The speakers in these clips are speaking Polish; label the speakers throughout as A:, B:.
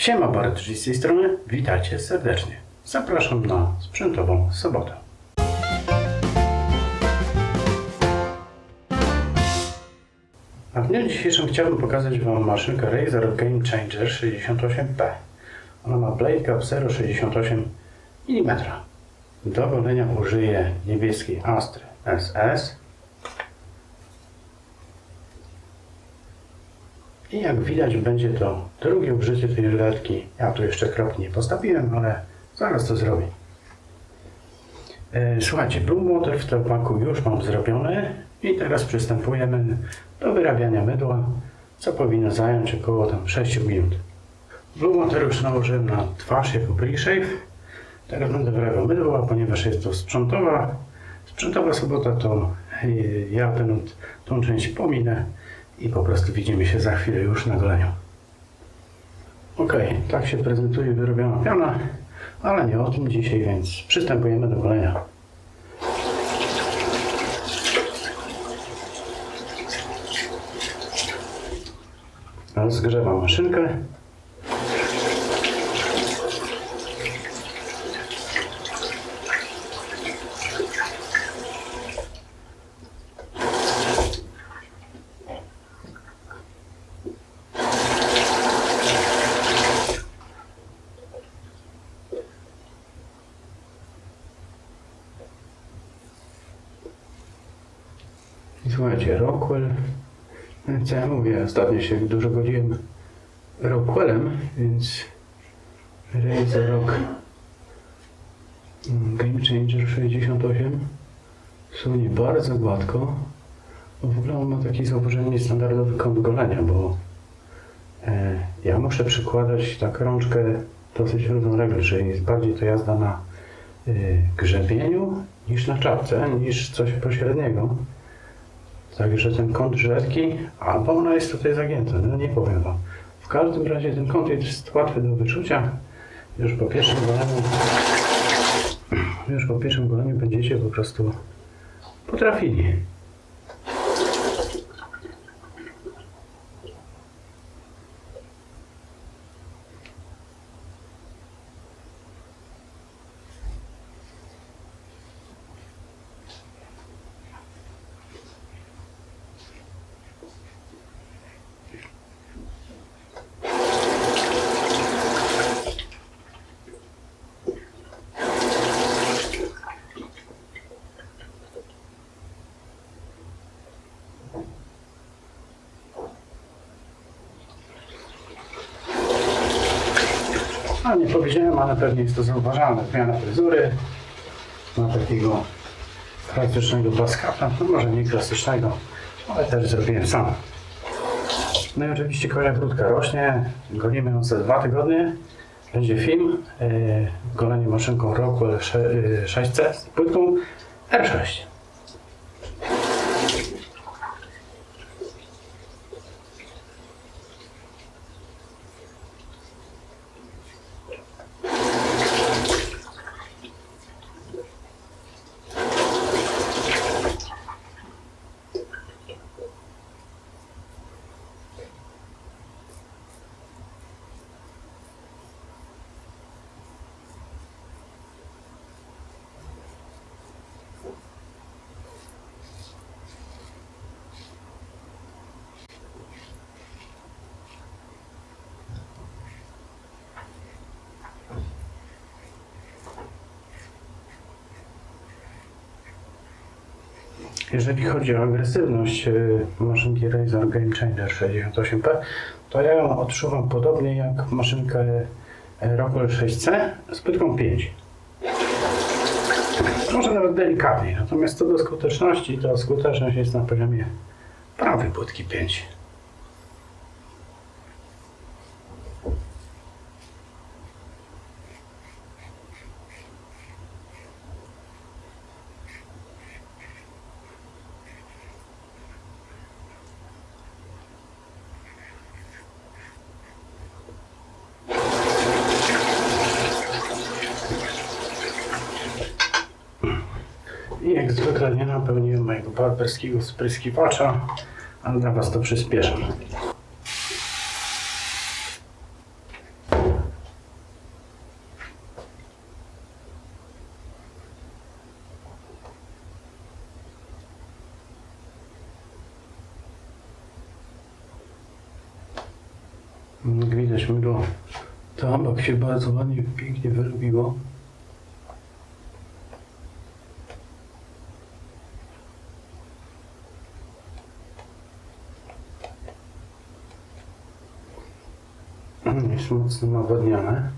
A: Siema Bartrzy z tej strony, witajcie serdecznie. Zapraszam na sprzętową sobotę. A w dniu dzisiejszym chciałbym pokazać Wam maszynkę Razer Game Changer 68P. Ona ma blade gap 0,68 mm. Do golenia użyję niebieskiej Astry SS. I jak widać będzie to drugie użycie tej żyletki. Ja tu jeszcze kropki nie postawiłem, ale zaraz to zrobię. E, Słuchajcie, Blue Water w tepaku już mam zrobiony i teraz przystępujemy do wyrabiania mydła, co powinno zająć około tam 6 minut. Blue Water już nałożyłem na twarz jako pre-shave. Teraz będę wyrabiał mydło, a ponieważ jest to sprzętowa, sprzętowa sobota, to y, ja tę, tą część pominę i po prostu widzimy się za chwilę już na goleniu. Ok, tak się prezentuje wyrobiona piana, ale nie o tym dzisiaj, więc przystępujemy do golenia. Rozgrzewam maszynkę. Słuchajcie, Rockwell. Co ja mówię, ostatnio się dużo godziłem Rockwellem, więc Razer Rock Game Changer 68 sunie bardzo gładko. W ogóle on ma taki zauważenie standardowy kąt golenia, bo e, ja muszę przykładać tak rączkę dosyć równolegle, czyli jest bardziej to jazda na e, grzebieniu niż na czapce, niż coś pośredniego. Także ten kąt żyletki, albo ona jest tutaj zagięta, no nie powiem wam. W każdym razie ten kąt jest łatwy do wyczucia. Już po pierwszym goleniu, już po pierwszym goleniu będziecie po prostu potrafili. Nie powiedziałem, ale pewnie jest to zauważalne. Zmiana fryzury na takiego klasycznego baskata. No może nie klasycznego, ale też zrobiłem sam. No i oczywiście korea krótka rośnie. Golimy ją za dwa tygodnie. Będzie film. Yy, golenie maszynką Rockwell 6C z płytką R6. Jeżeli chodzi o agresywność y, maszynki Razer Game Changer 68P, to ja ją odczuwam podobnie jak maszynkę Rockwell 6C z płytką 5. Może nawet delikatniej, natomiast co do skuteczności, to skuteczność jest na poziomie prawej płytki 5. paperskiego spryskiwacza, ale dla Was to przyspieszę. Jak widać mydło to obok się bardzo ładnie, pięknie wyrobiło. Jest mocno nawodnione.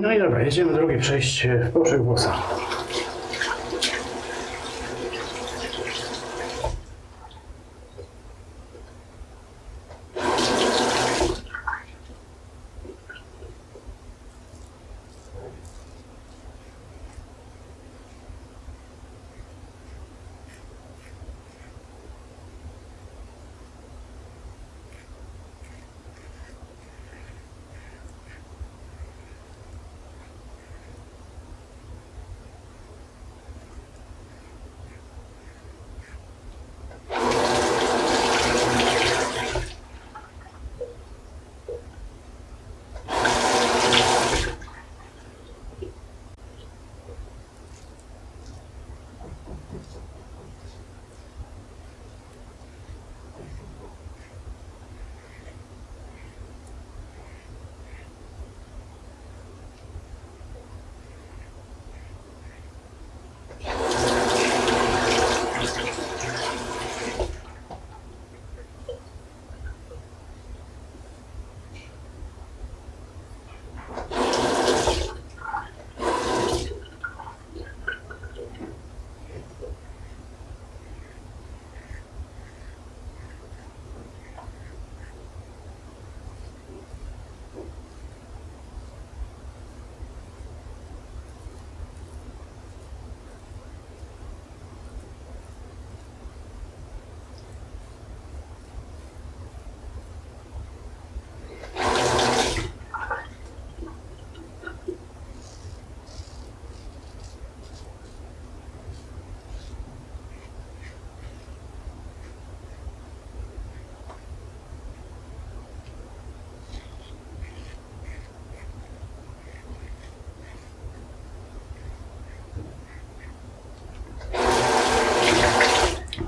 A: No i dobra, jedziemy drugie przejście w poprzek włosa.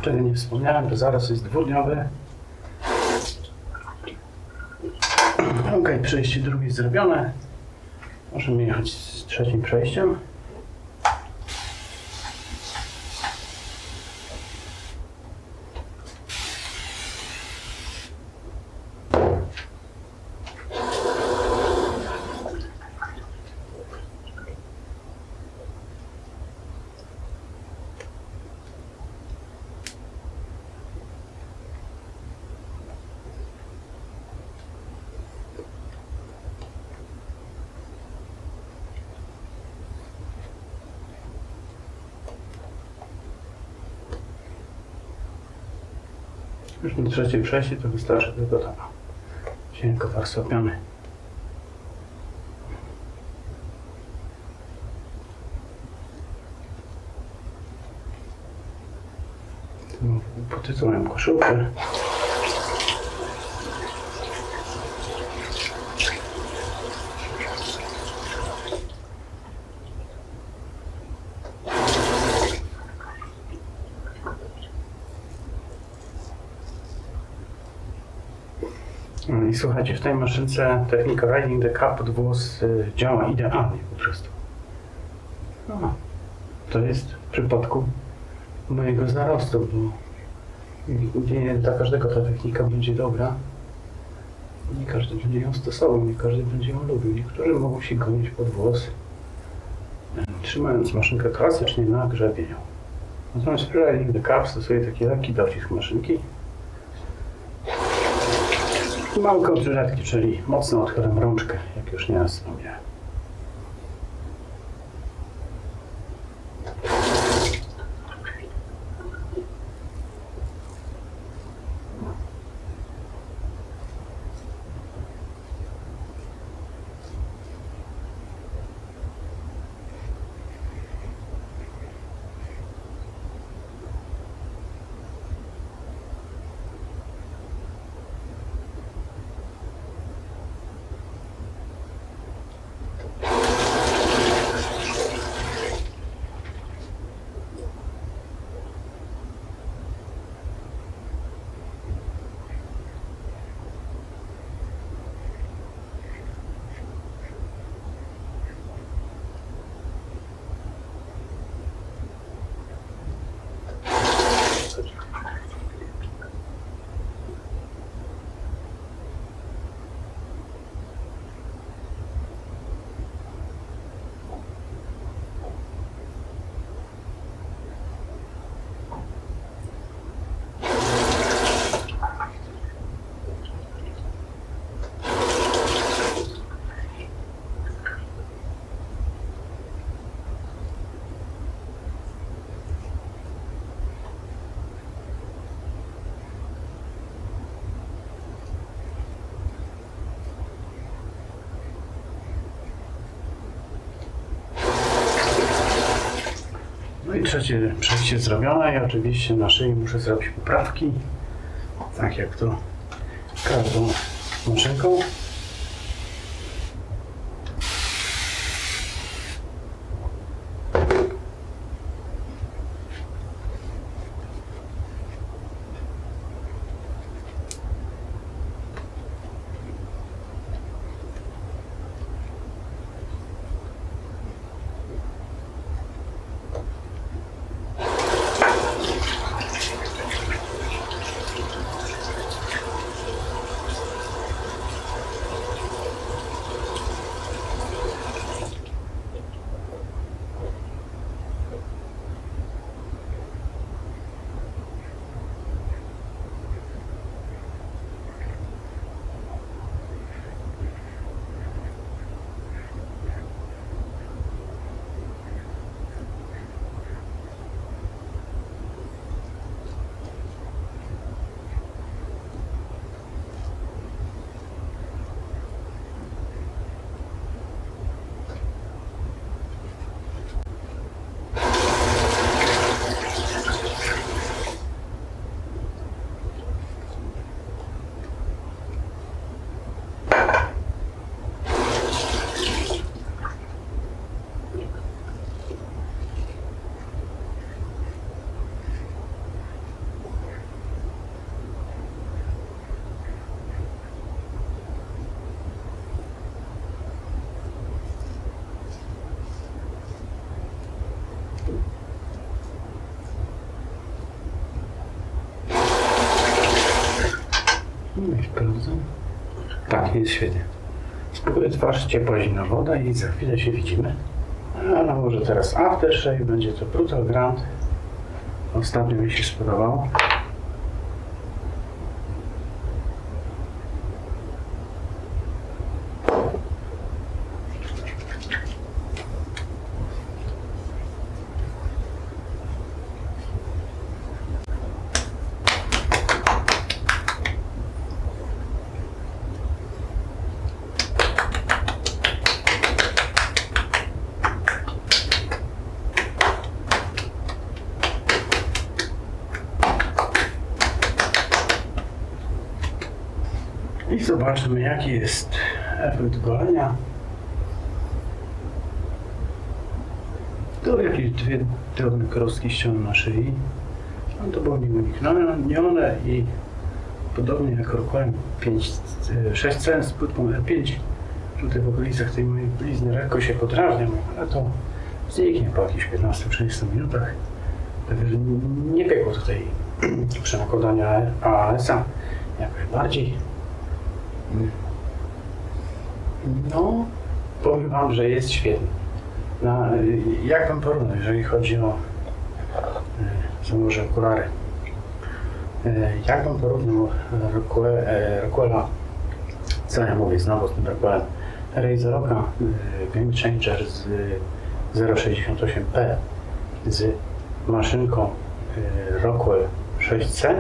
A: Czego nie wspomniałem, to zaraz jest dwudniowy. Ok, przejście drugie zrobione. Możemy jechać z trzecim przejściem. Już na trzecim przejściu to wystarczy tylko tam cienko warstwopiony. Tu Pod tytułem koszulkę. I słuchajcie, w tej maszynce technika Riding the Cup pod włos y, działa idealnie po prostu. No, to jest w przypadku mojego zarostu, bo nie dla każdego ta technika będzie dobra. Nie każdy będzie ją stosował, nie każdy będzie ją lubił. Niektórzy mogą się gonić pod włos, y, trzymając maszynkę klasycznie na grzebieniu. Natomiast Riding the Cup stosuje taki lekki docisk maszynki, Mały kołdrzetki, czyli mocno odchylam rączkę, jak już nieraz wspomniałem. I trzecie przejście zrobione i oczywiście na szyi muszę zrobić poprawki, tak jak to każdą maszynką. No i sprawdzam. Jest świetnie. Spróbuję twarz ciepła zimna woda i za chwilę się widzimy. A no może teraz aftershave, będzie to Brutal Grand. Ostatnio mi się spodobało. I zobaczmy jaki jest efekt golenia. Tu jakieś dwie drobne krostki ściąłem na szyi. No to było nieuniknione i podobnie jak rokiem 5, 6 cen z płytką R5 tutaj w okolicach tej mojej blizny lekko się podrażniam, ale to zniknie po jakichś 15-30 minutach. Także nie piekło tutaj przy nakładaniu ALS-a jakoś bardziej. No, powiem Wam, że jest świetny. No, jak Wam porównać, jeżeli chodzi o e, założę okulary? E, Jak Wam porównał e, Rockwella, co ja mówię znowu z tym Rockwellem, Razoroka e, Game Changer z 068P z maszynką Rockwell 6C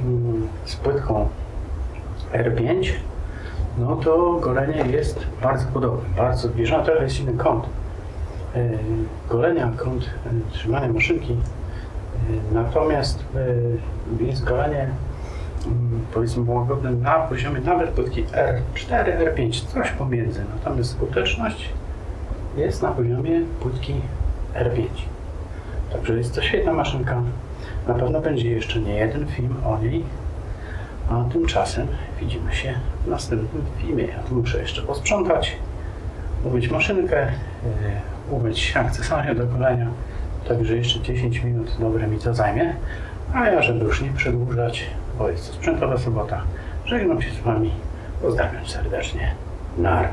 A: mm, z płytką R5, no to golenie jest bardzo podobne, bardzo zbliżone, trochę jest inny kąt e, golenia, kąt e, trzymania maszynki, E, natomiast jest golenie mm, powiedzmy łagodne na poziomie nawet płytki R4, R5, coś pomiędzy, natomiast skuteczność jest na poziomie płytki R5. Także jest to świetna maszynka. Na pewno będzie jeszcze nie jeden film o niej. A tymczasem widzimy się w następnym filmie. Ja tu muszę jeszcze posprzątać, umyć maszynkę, yy, umyć akcesoria do golenia. Także jeszcze 10 minut dobre mi to zajmie. A ja, żeby już nie przedłużać, bo jest to sprzętowa sobota, żegnam się z Wami. Pozdrawiam serdecznie. Nar.